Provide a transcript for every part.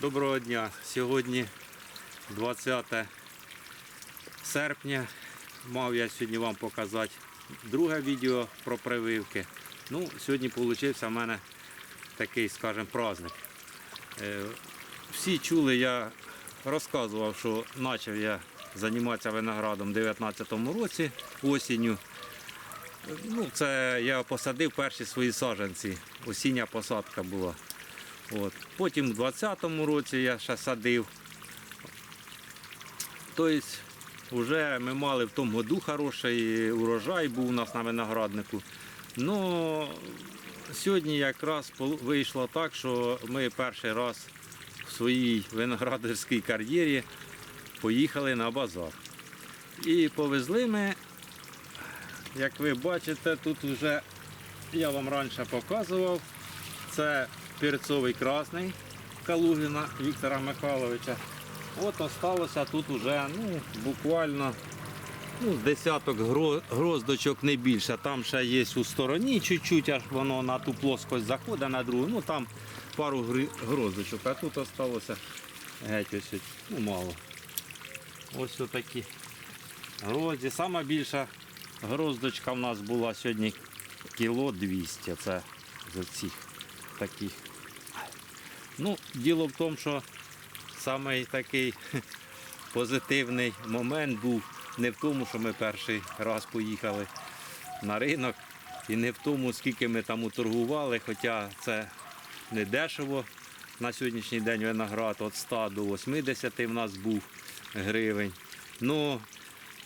Доброго дня. Сьогодні 20 серпня. Мав я сьогодні вам показати друге відео про прививки. Ну, сьогодні вийшов в мене такий, скажімо, праздник. Е, Всі чули, я розказував, що почав я займатися виноградом у 2019 році осінню. Ну, це я посадив перші свої саджанці. Осіння посадка була. От. Потім у 2020 році я ще садив. Тобто, вже ми мали в тому году хороший урожай був у нас на винограднику. Ну, сьогодні якраз вийшло так, що ми перший раз в своїй виноградарській кар'єрі поїхали на базар. І повезли ми, як ви бачите, тут вже я вам раніше показував. Це перцовий красний Калугіна Віктора Михайловича. От осталося тут уже ну, буквально ну, десяток гроздочок не більше. Там ще є у стороні чуть-чуть, аж воно на ту плоскость заходить на другу. Ну там пару гроздочок, а тут осталося геть ось, ну мало. Ось отакі грозді. Сама більша гроздочка в нас була сьогодні кіло 200. Це з цих таких. Ну, діло в тому, що самий такий позитивний момент був не в тому, що ми перший раз поїхали на ринок, і не в тому, скільки ми там уторгували, хоча це не дешево. На сьогоднішній день виноград від 100 до 80 в нас був гривень. Ну,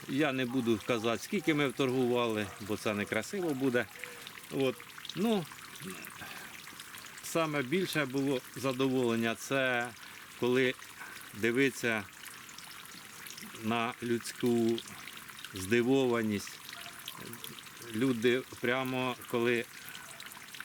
я не буду казати, скільки ми вторгували, бо це некрасиво буде. От. Ну, саме більше було задоволення це коли дивитися на людську здивованість. Люди прямо коли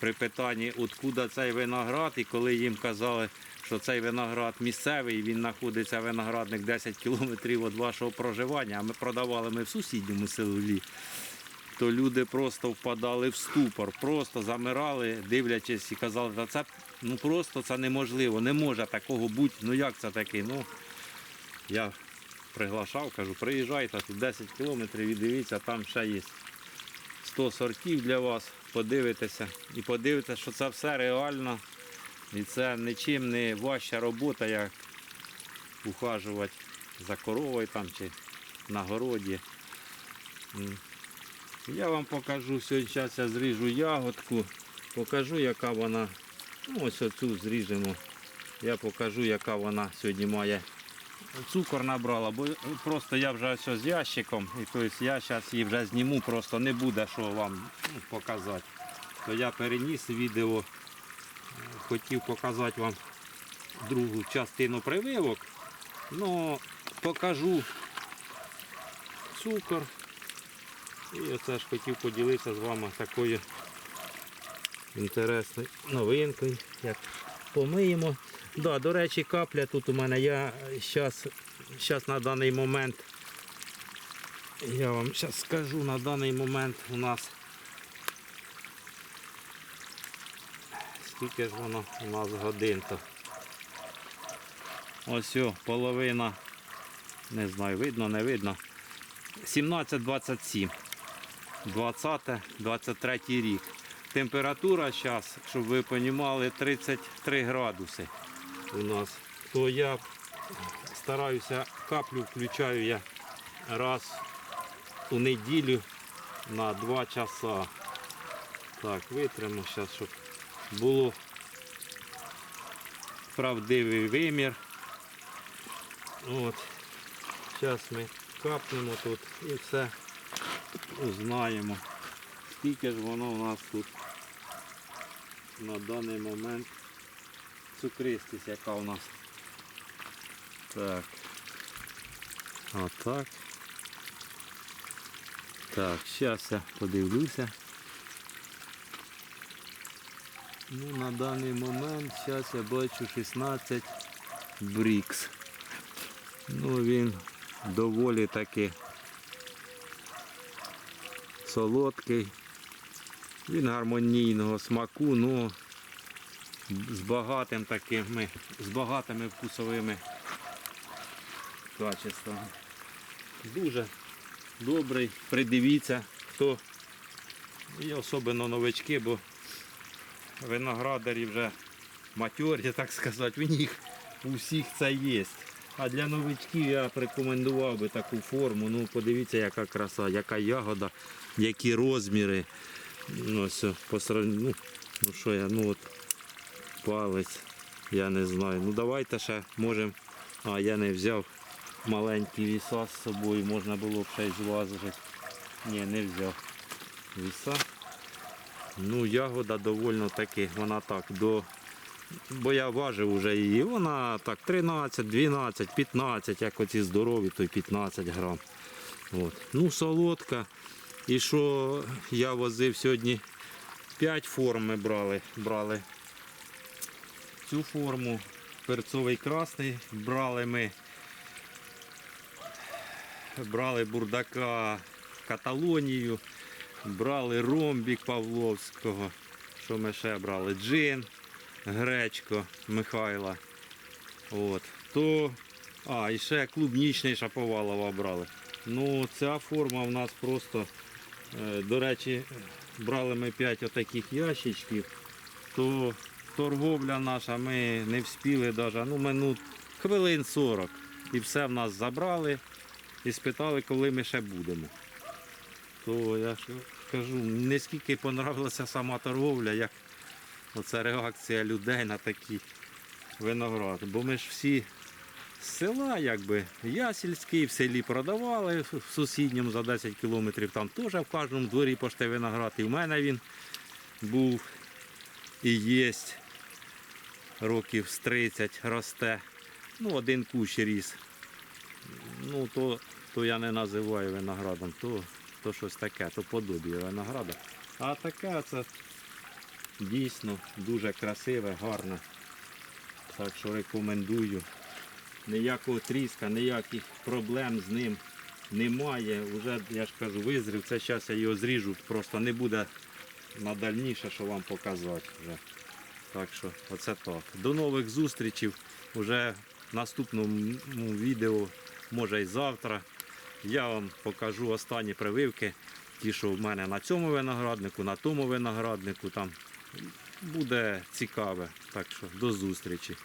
при питанні, откуда цей виноград, і коли їм казали, що цей виноград місцевий, він знаходиться виноградник 10 кілометрів від вашого проживання, а ми продавали ми в сусідньому селі то люди просто впадали в ступор, просто замирали, дивлячись і казали, та це ну просто це неможливо, не може такого бути. Ну як це таке? Ну я приглашав, кажу, приїжджайте тут 10 кілометрів і дивіться, там ще є 100 сортів для вас, подивитеся і подивитеся, що це все реально. І це нічим не важча робота, як ухажувати за коровою там чи на городі. Я вам покажу сьогодні, зараз я зріжу ягодку, покажу, яка вона. Ну, ось оцю зріжемо. Я покажу, яка вона сьогодні має. Цукор набрала, бо просто я вже ось з ящиком, і тобто я зараз її вже зніму, просто не буде що вам ну, показати. То я переніс відео, хотів показати вам другу частину прививок. Ну, покажу цукор. І оце ж хотів поділитися з вами такою інтересною новинкою, як помиємо. Да, до речі, капля тут у мене. Я зараз, зараз на даний момент, я вам зараз скажу, на даний момент у нас скільки ж воно у нас годин то. Ось о, половина, не знаю, видно, не видно. 17-27. 20-23 рік. Температура зараз, щоб ви розуміли, 33 градуси у нас. То я стараюся каплю включаю я раз у неділю на 2 часа. Так, витримо зараз, щоб було правдивий вимір. От. Зараз ми капнемо тут і все узнаємо, скільки ж воно у нас тут на даний момент цукристість, яка у нас. Так. Отак. Так, зараз я подивлюся. Ну, на даний момент зараз я бачу 16 брікс. Ну він доволі таки солодкий. Він гармонійного смаку, ну з багатим такими, з багатими вкусовими качествами. Дуже добрий. Придивіться, хто і особливо новички, бо виноградарі вже матьорі, так сказати, в них у всіх це є. А для новичків я б рекомендував би таку форму. Ну, подивіться, яка краса, яка ягода, які розміри. Ну, ось, по ну, ну що я, ну от палець, я не знаю. Ну давайте ще можемо. А, я не взяв маленькі віса з собою, можна було б ще й зважити. Ні, не взяв віса. Ну, ягода довольно таки, вона так до. Бо я важив вже її, вона так 13, 12, 15, як оці здорові, то й 15 грам. От. Ну, солодка. І що я возив сьогодні 5 форм ми брали. брали. Цю форму перцовий красний брали ми. Брали бурдака Каталонію, брали ромбік Павловського. Що ми ще брали? Джин, гречко Михайла. От. То, а, і ще клубнічний Шаповалова брали. Ну, ця форма в нас просто, е, до речі, брали ми 5 отаких ящичків, то торговля наша, ми не вспіли навіть, ну, минут хвилин 40. І все в нас забрали і спитали, коли ми ще будемо. То я ж кажу, не скільки понравилася сама торговля, як оця реакція людей на такі виноград. Бо ми ж всі з села, якби, я сільський, в селі продавали, в сусідньому за 10 кілометрів, там теж в кожному дворі пошти виноград. І в мене він був і є років з 30 росте. Ну, один кущ ріс. Ну, то, то я не називаю виноградом, то, то щось таке, то подобіє винограда. А таке це дійсно дуже красиве, гарне. Так що рекомендую. Ніякого тріска, ніяких проблем з ним немає. Уже, я ж кажу, визрів. Це зараз я його зріжу, просто не буде на дальніше, що вам показати вже. Так що, оце так. До нових зустрічей. Уже в наступному відео, може і завтра. Я вам покажу останні прививки. Ті, що в мене на цьому винограднику, на тому винограднику. Там буде цікаве. Так що до зустрічі.